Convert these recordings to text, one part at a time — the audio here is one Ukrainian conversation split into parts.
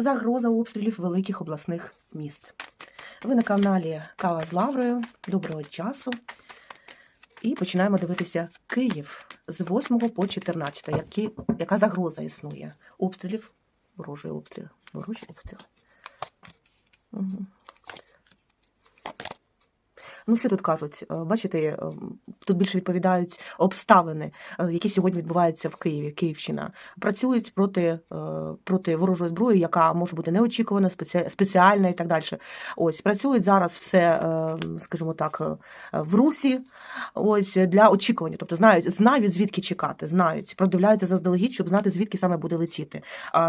Загроза обстрілів великих обласних міст. Ви на каналі Кава з Лаврою. Доброго часу. І починаємо дивитися Київ з 8 по 14. Які, яка загроза існує? Обстрілів, ворожий обстріл, Ворожі обстріли. Угу. Ну, що тут кажуть? Е, Бачите, е, тут більше відповідають обставини, е, які сьогодні відбуваються в Києві, Київщина. Працюють проти, проти ворожої зброї, яка може бути неочікувана, спеці- спеціальна і так далі. Ось працюють зараз все, скажімо так, в русі. Ось для очікування. Тобто знають, знають звідки чекати, знають, продивляються заздалегідь, щоб знати звідки саме буде летіти.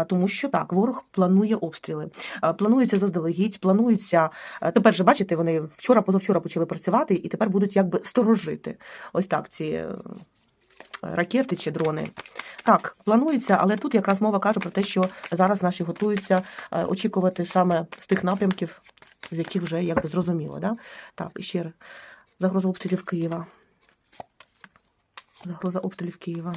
Тому, що так, ворог планує обстріли, планується заздалегідь, планується. е, Тепер же бачите, вони вчора, позавчора почали працювати і тепер будуть якби сторожити. Ось так ці е, ракети чи дрони. Так, планується, але тут якраз мова каже про те, що зараз наші готуються е, очікувати саме з тих напрямків, з яких вже якби зрозуміло. Да? Так, і ще раз. загроза обстрілів Києва. Загроза обстрілів Києва.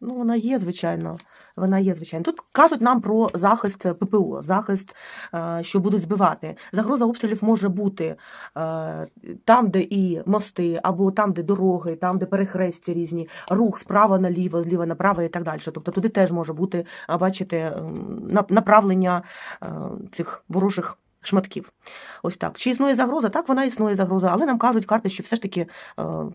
Ну, вона є, звичайно. Вона є, звичайно. Тут кажуть нам про захист ППО, захист, е, що будуть збивати. Загроза обстрілів може бути е, там, де і мости, або там, де дороги, там, де перехрестя різні, рух справа наліво, зліва направо і так далі. Тобто туди теж може бути, бачите, направлення е, цих ворожих. Шматків. Ось так. Чи існує загроза? Так, вона існує загроза, але нам кажуть карти, що все ж таки е,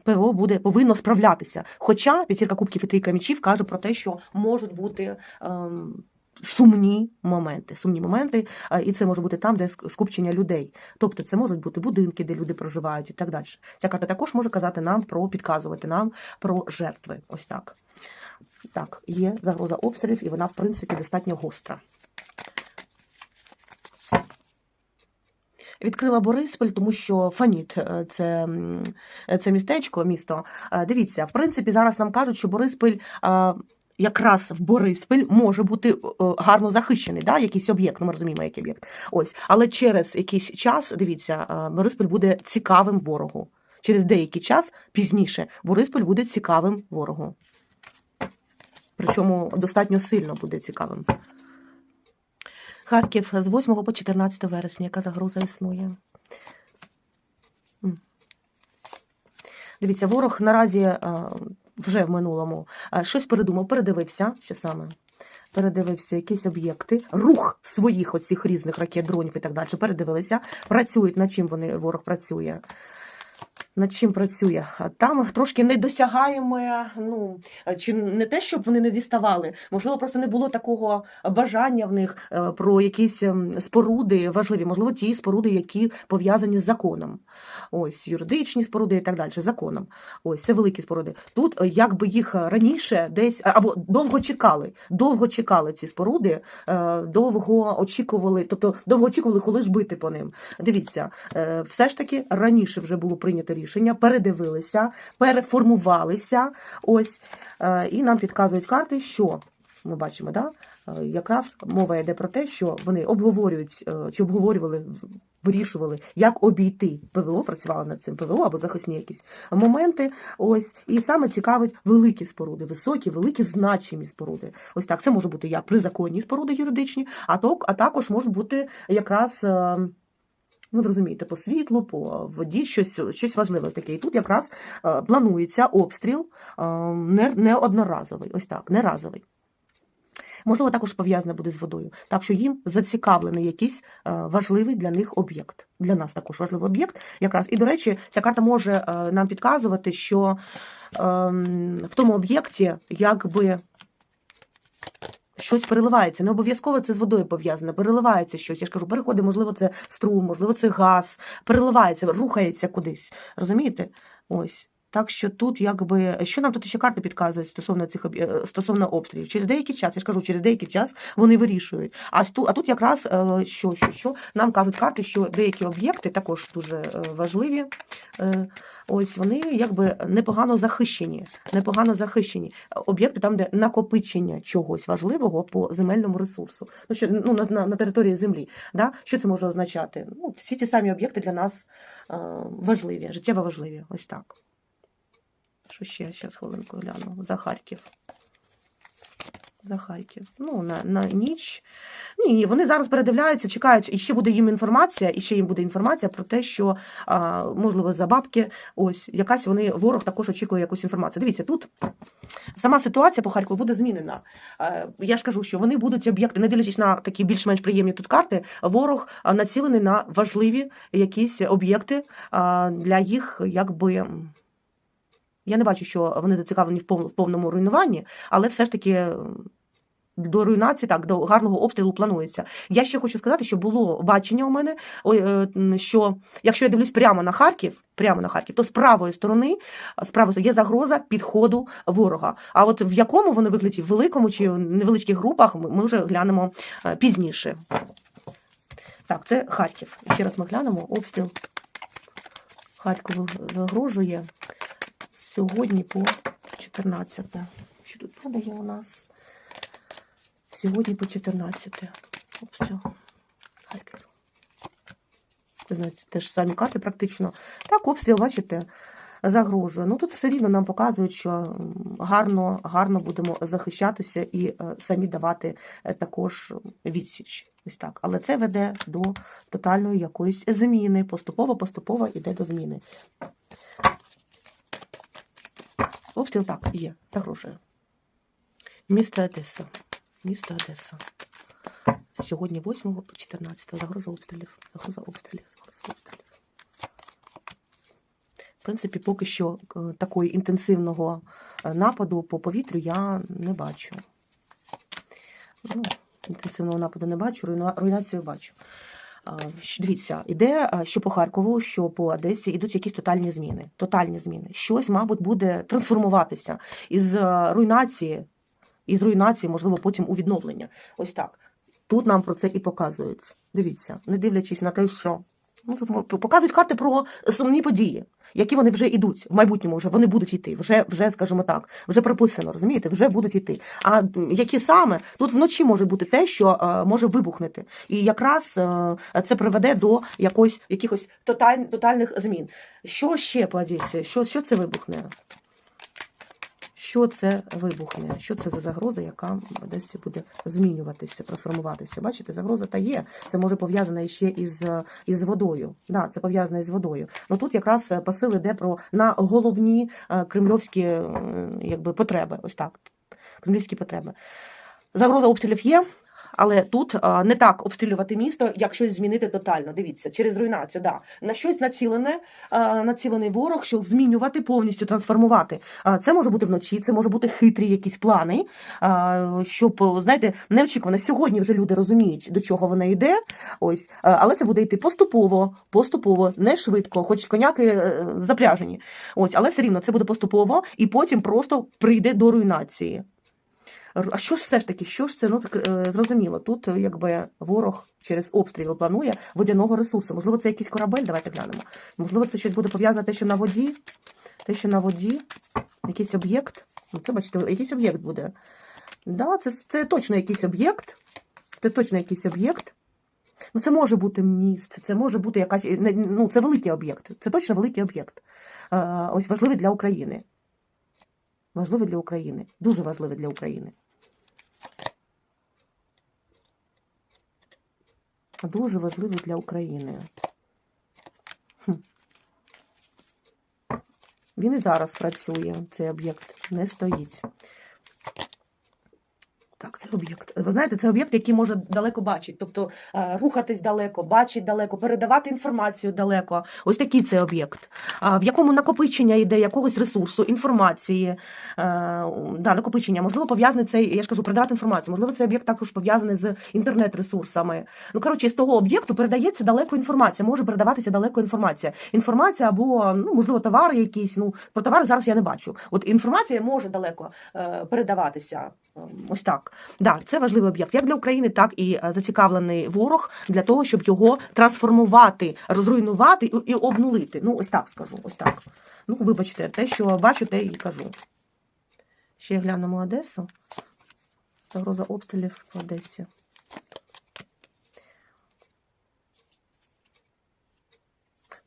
ПВО буде повинно справлятися. Хоча п'ятірка кубків і трійка мічів каже про те, що можуть бути ем, сумні моменти. Сумні моменти, е, і це може бути там, де скупчення людей. Тобто це можуть бути будинки, де люди проживають і так далі. Ця карта також може казати нам про підказувати нам про жертви. Ось так. Так, є загроза обстрілів, і вона, в принципі, достатньо гостра. Відкрила Бориспіль, тому що Фаніт е, це, це містечко, місто. Е, Дивіться, в принципі, зараз нам кажуть, що Бориспіль. е, Якраз в Бориспіль може бути гарно захищений, да, якийсь об'єкт, ну ми розуміємо, який об'єкт. Ось, але через якийсь час, дивіться, Бориспіль буде цікавим ворогу. Через деякий час пізніше Бориспіль буде цікавим ворогу. Причому достатньо сильно буде цікавим. Харків з 8 по 14 вересня. Яка загроза існує? Дивіться, ворог наразі вже в минулому щось передумав, передивився, що саме. Передивився якісь об'єкти, рух своїх оцих різних ракет, дронів і так далі. Передивилися, працюють, над чим вони ворог працює. Над чим працює? Там трошки недосягаєме, ну чи не те, щоб вони не діставали, можливо, просто не було такого бажання в них е, про якісь ем, споруди важливі, можливо, ті споруди, які пов'язані з законом. Ось юридичні споруди і так далі, законом. Ось це великі споруди. Тут е, якби їх раніше десь або довго чекали, довго чекали ці споруди, е, довго очікували, тобто довго очікували, коли ж бити по ним. Дивіться, все ж таки раніше вже було прийнято рішення, передивилися, переформувалися. Ось е, і нам підказують карти, що ми бачимо, да? е, якраз мова йде про те, що вони обговорюють е, чи обговорювали. Вирішували, як обійти ПВО, працювали над цим ПВО або захисні якісь моменти. Ось і саме цікавить великі споруди, високі, великі значимі споруди. Ось так це може бути як призаконні споруди юридичні, а то а також можуть бути якраз. Ну, розумієте, по світлу, по воді, щось, щось важливе таке. І тут якраз е, планується обстріл е, не, не одноразовий, ось так, не разовий. Можливо, також пов'язане буде з водою. Так що їм зацікавлений якийсь е, важливий для них об'єкт. Для нас також важливий об'єкт. Якраз. І, до речі, ця карта може нам підказувати, що ем, в тому об'єкті якби. Щось переливається, не обов'язково це з водою пов'язано, переливається щось. Я ж кажу, переходить, можливо, це струм, можливо, це газ, переливається, рухається кудись. Розумієте? Ось. Так що тут, якби, що нам тут ще карти підказують стосовно цих е, стосовно обстрілів? Через деякий час, я ж кажу, через деякий час вони вирішують. А тут, а тут якраз е, що, що, що нам кажуть карти, що деякі об'єкти також дуже е, важливі. Ось вони якби непогано захищені. Непогано захищені об'єкти там, де накопичення чогось важливого по земельному ресурсу. Ну що ну на, на, на території землі. Да? Що це може означати? Ну, всі ті самі об'єкти для нас важливі, життєво важливі. Ось так. Що ще? Зараз хвилинку гляну. За Харків. За Харків. Ну, на, на ніч. Ні, ні, вони зараз передивляються, чекають, і ще буде їм інформація, і ще їм буде інформація про те, що, а, можливо, за бабки, ось якась вони, ворог також очікує якусь інформацію. Дивіться, тут сама ситуація по Харкову буде змінена. Е, Я ж кажу, що вони будуть об'єкти, не дивлячись на такі більш-менш приємні тут карти, ворог а, націлений на важливі якісь об'єкти а, для їх, якби. Я не бачу, що вони зацікавлені в пов- в повному руйнуванні, але все ж таки до руйнації, так, до гарного обстрілу планується. Я ще хочу сказати, що було бачення у мене, е, що якщо я дивлюсь прямо на Харків, прямо на Харків, то з правої сторони, з правої сторони є загроза підходу ворога. А от в якому вони вигляді, в великому чи невеличких групах, ми ми вже глянемо е, пізніше. Так, це Харків. Ще раз ми глянемо. Обстріл Харкову загрожує сьогодні по 14. Що тут падає у нас? Сьогодні по 14. Обстріл. Харків. Ви знаєте, теж самі карти практично. Так, обстріл, бачите, загрожує. Ну тут все рівно нам показують, що гарно, гарно будемо захищатися і е, самі давати е, також відсіч. Ось так. Але це веде до тотальної якоїсь зміни. Поступово, поступово йде до зміни. Обстріл так, є, загрожує. Місто Одеса. Місто Одеса. Сьогодні 8 по 14. Загроза обстрілів. Загроза обстрілів. Загроза обстрілів. В принципі, поки що е, такого інтенсивного е, нападу по повітрю я не бачу. Ну, інтенсивного нападу не бачу, руйнацію бачу. Дивіться, іде що по Харкову, що по Одесі йдуть якісь тотальні зміни. Тотальні зміни. Щось, мабуть, буде трансформуватися із руйнації, із руйнації, можливо, потім у відновлення. Ось так. Тут нам про це і показують. Дивіться, не дивлячись на те, що ну, тут показують карти про сумні події, які вони вже йдуть в майбутньому, вже вони будуть йти. Вже, вже, скажімо так, вже прописано, розумієте, вже будуть йти. А які саме тут вночі може бути те, що е, може вибухнути, і якраз е, це приведе до якоїсь якихось тоталь, тотальних змін. Що ще по Що, що це вибухне? Що це вибухне? Що це за загроза, яка десь буде змінюватися, трансформуватися? Бачите, загроза та є. Це може пов'язане ще із, із водою. Да, це пов'язане із водою. Ну тут якраз е, посил іде про на головні е, кремльовські е, якби, потреби. Ось так. Кремлівські потреби. Загроза обстрілів є. Але тут а, не так обстрілювати місто, як щось змінити тотально. Дивіться, через руйнацію, да. на щось націлене, а, націлений ворог, щоб змінювати, повністю трансформувати. А, це може бути вночі, це може бути хитрі якісь плани, щоб, знаєте, неочікувано. Сьогодні вже люди розуміють, до чого вона йде. Ось, але це буде йти поступово, поступово, не швидко, хоч коняки е, запряжені. Ось, але все рівно це буде поступово, і потім просто прийде до руйнації. А що ж все ж таки, що ж це? Ну так е, зрозуміло. Тут е, якби ворог через обстріл планує водяного ресурсу. Можливо, це якийсь корабель, давайте глянемо. Можливо, це щось буде пов'язане те, що на воді, те, що на воді, якийсь об'єкт. Ну, це бачите, якийсь об'єкт буде. Да, це, це точно якийсь об'єкт. Це точно якийсь об'єкт. Ну, це може бути міст, це може бути якась. Ну, це великий об'єкт. Це точно великий об'єкт. Е, Ось важливий для України. Важливий для України. Дуже важливе для України. Дуже важливий для України. Він і зараз працює, цей об'єкт не стоїть. Так, це об'єкт. Ви знаєте, це об'єкт, який може далеко бачити, тобто е, рухатись далеко, бачить далеко, передавати інформацію далеко. Ось такий це об'єкт. В якому накопичення йде якогось ресурсу, інформації, е, да, накопичення, можливо, пов'язаний цей, я ж кажу, передавати інформацію. Можливо, цей об'єкт також пов'язаний з інтернет-ресурсами. Ну, коротше, з того об'єкту передається далеко інформація, може передаватися далеко інформація. Інформація або, ну, можливо, товари якісь. Ну, про товари зараз я не бачу. От інформація може далеко е, передаватися. Ось так. Да, це важливий об'єкт як для України, так і е, зацікавлений ворог для того, щоб його трансформувати, розруйнувати і обнулити. Ну, ось так скажу. Ось так. Ну, вибачте, те, що бачу, те і кажу. Ще глянемо Одесу. Загроза обстрілів в Одесі.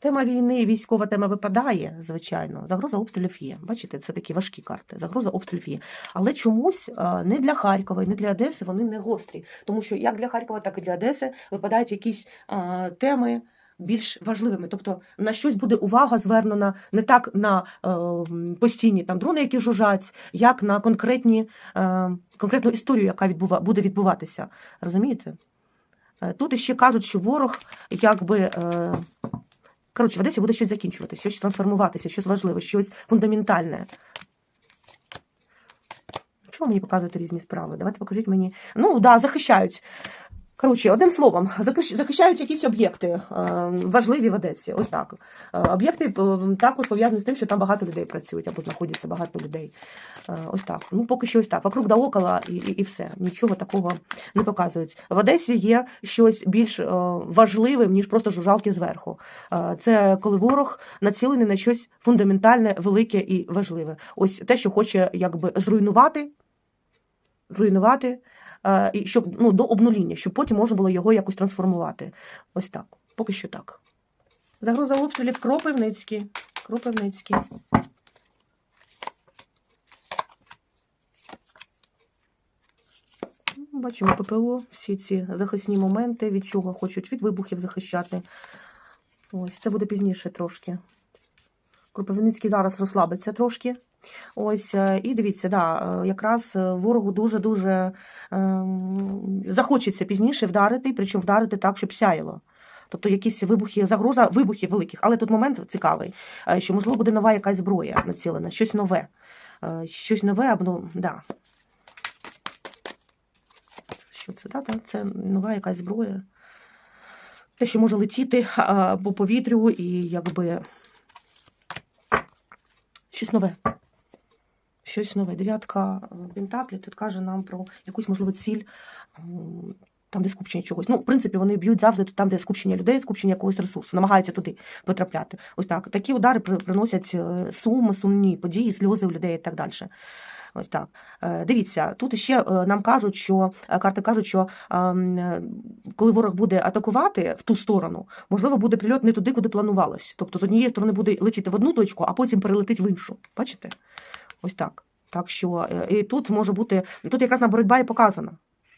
Тема війни, військова тема випадає, звичайно. Загроза обстрілів є. Бачите, це такі важкі карти. Загроза обстрілів є. Але чомусь не для Харкова, не для Одеси вони не гострі. Тому що як для Харкова, так і для Одеси випадають якісь а, теми більш важливими. Тобто на щось буде увага звернена не так на е, постійні там дрони, які жужжать, як на конкретні, е, конкретну історію, яка відбува, буде відбуватися. Розумієте? Е, Тут іще кажуть, що ворог якби. Е, Коротше, в Одесі буде щось закінчуватися, щось трансформуватися, щось важливе, щось фундаментальне. Чого мені показуєте різні справи? Давайте покажіть мені. Ну, да, захищають. Коротше, одним словом, захищ- захищають якісь об'єкти е, важливі в Одесі. Ось так. Е, Об'єкти е, також пов'язані з тим, що там багато людей працюють або знаходяться багато людей. Ось так. Ну, поки що ось так. Вокруг да около і, і, і все. Нічого такого не показують. В Одесі є щось більш важливим, ніж просто жужжалки зверху. Це коли ворог націлений на щось фундаментальне, велике і важливе. Ось те, що хоче якби зруйнувати, руйнувати, е, і щоб ну, до обнуління, щоб потім можна було його якось трансформувати. Ось так. Поки що так. Загроза обстрілів Кропивницький. Кропивницький. Ну, Бачимо ППО, всі ці захисні моменти, від чого хочуть, від вибухів захищати. Ось, це буде пізніше трошки. Кропивницький зараз розслабиться трошки. Ось, е, і дивіться, да, е, якраз е, ворогу дуже-дуже ем, захочеться пізніше вдарити, причому вдарити так, щоб сяяло. Тобто якісь вибухи, загроза вибухів великих. Але тут момент цікавий, що можливо буде нова якась зброя націлена, щось нове. Щось нове, або ну, да. Що це? Да, це нова якась зброя. Те, що може летіти по повітрю і якби щось нове. Щось нове. Дев'ятка е, Пентаклі тут каже нам про якусь можливу ціль, там, де скупчення чогось. Ну, в принципі, вони б'ють завжди там, де скупчення людей, скупчення якогось ресурсу, намагаються туди потрапляти. Ось так. Такі удари приносять е, сум, сумні події, сльози у людей і так далі. Ось так. Е, Дивіться, тут ще нам кажуть, що карти кажуть, що ем, коли ворог буде атакувати в ту сторону, можливо, буде прильот не туди, куди планувалось. Тобто з однієї сторони буде летіти в одну точку, а потім перелетить в іншу. Бачите? Ось так. Так що е, і тут може бути, тут якраз на боротьба і показана.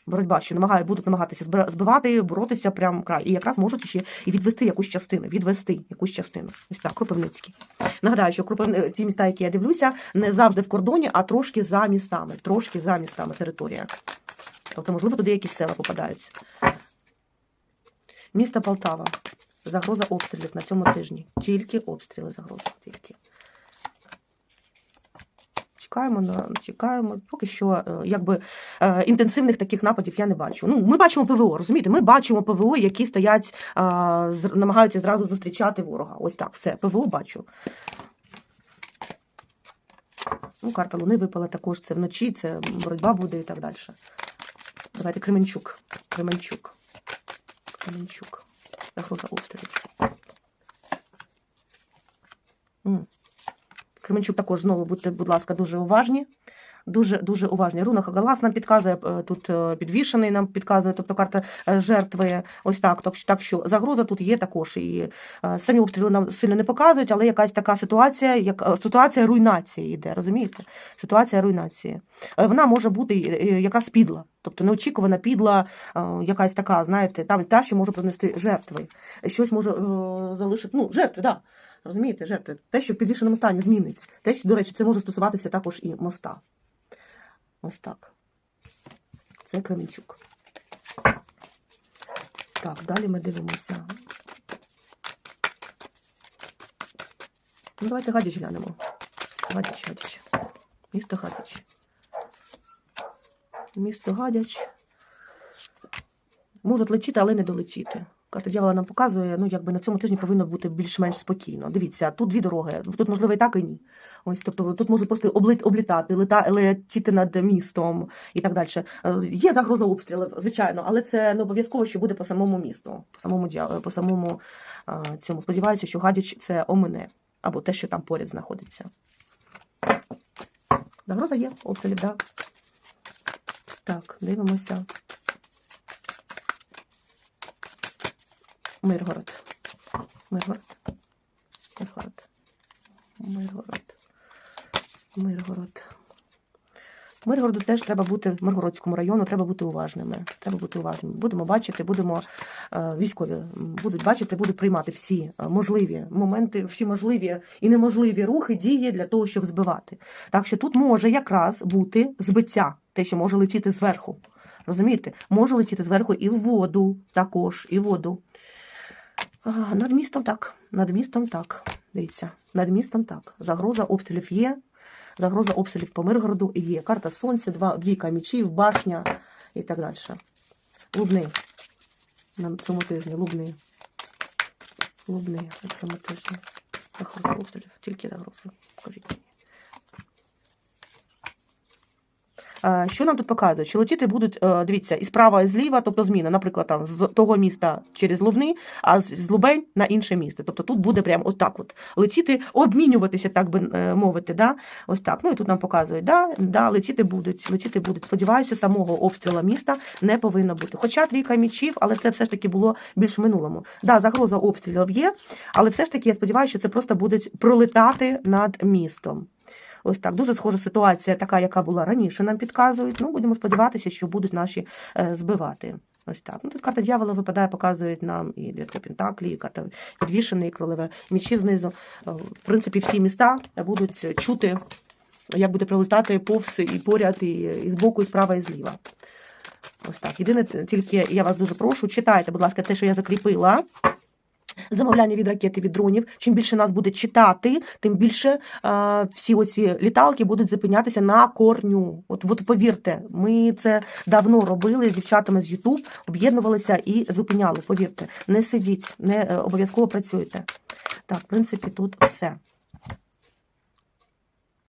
Боротьба, що намагають, будуть намагатися збивати, боротися прямо край. І якраз можуть ще і відвести якусь частину, відвести якусь частину. Ось так, Кропивницький. Нагадаю, що Кропив... ті міста, які я дивлюся, не завжди в кордоні, а трошки за містами. Трошки за містами територія. Тобто, можливо, туди якісь села попадаються. Місто Полтава. Загроза обстрілів на цьому тижні. Тільки обстріли загроза. Тільки. Чекаємо на чекаємо. Поки що, е, якби е, інтенсивних таких нападів я не бачу. Ну, ми бачимо ПВО, розумієте? Ми бачимо ПВО, які стоять, намагаються зразу зустрічати ворога. Ось так, все, ПВО бачу. Ну, карта Луни випала також. Це вночі, це боротьба буде і так далі. Давайте Кременчук. Кременчук. Кременчук. Загроза обстрілів. Кременчук також знову будьте, будь ласка, дуже уважні. Дуже дуже уважні. Руна Хагалас нам підказує е, тут е, підвішений, нам підказує, тобто карта е, жертви. Ось так. Що- Так що загроза тут є також. І самі обстріли нам сильно не показують, але якась така ситуація, як ситуація руйнації йде, розумієте? Ситуація руйнації. Вона може бути е, підла, тобто неочікувана підла, якась така, знаєте, там та, що може принести жертви. Щось може залишити. Ну, жертви, так. Да. Розумієте, жертви. Те, що в підвішеному стані зміниться. Те, що, до речі, це може стосуватися також і моста. Ось так. Це Кременчук. Так, далі ми дивимося. Ну, давайте Гадяч глянемо. Гадяч, Гадяч. Місто Гадяч. Місто Гадяч. Можуть летіти, але не долетіти. Карта дьявола нам показує, ну якби на цьому тижні повинно бути більш-менш спокійно. Дивіться, тут дві дороги. Тут можливо і так, і ні. Ось, тобто тут можуть просто облітати, летіти над містом і так далі. Е, Є загроза обстрілів, звичайно, але це не обов'язково, що буде по самому місту, по самому по самому цьому. Сподіваюся, що гадяч це омине або те, що там поряд знаходиться. Загроза є, обстрілів, так. Так, дивимося. Миргород. Миргород. Миргород. Миргород. Миргород. Миргороду теж треба бути, в Миргородському району треба бути уважними. Треба бути уважними. Будемо бачити, будемо е, військові будуть бачити, будуть приймати всі е, можливі моменти, всі можливі і неможливі рухи, дії для того, щоб збивати. Так що тут може якраз бути збиття, те, що може летіти зверху. Розумієте? Може летіти зверху і в воду також, і в воду. А, над містом так. Над містом так. Дивіться, над містом так. Загроза обстрілів є. Загроза обстрілів по Миргороду є. Карта Сонця, два, двійка мічів, башня і так далі. Лубний. На цьому тижні. Лубний. Лубний на цьому тижні. Загроза обстрілів. Тільки загроза. Скажіть мені. А, Що нам тут показують? Чи летіти будуть, е, дивіться, і справа, і зліва, тобто зміна, наприклад, там з того міста через Лубни, а з Лубень на інше місце. Тобто тут буде прямо отак от летіти, обмінюватися, так би е, мовити. Да? Ось так. Ну і тут нам показують, да, да, летіти будуть, летіти будуть. Сподіваюся, самого обстрілу міста не повинно бути. Хоча трійка мічів, але це все ж таки було більш в минулому. Да, загроза обстрілів є, але все ж таки я сподіваюся, що це просто будуть пролетати над містом. Ось так. Дуже схожа ситуація, така, яка була раніше, нам підказують. Ну, будемо сподіватися, що будуть наші е, збивати. Ось так. Ну, тут карта дьявола випадає, показують нам і двітка Пентаклі, і карта підвішений, і кролеве мічі знизу. Е, В принципі, всі міста будуть чути, як буде прилетати повз і поряд, і, і збоку, і справа, і зліва. Ось так. Єдине, тільки я вас дуже прошу, читайте, будь ласка, те, що я закріпила. Замовляння від ракети від дронів. Чим більше нас буде читати, тим більше е, всі оці літалки будуть зупинятися на корню. От, от повірте, ми це давно робили з дівчатами з Ютуб, об'єднувалися і зупиняли. Повірте, не сидіть, не е, обов'язково працюйте. Так, в принципі, тут все.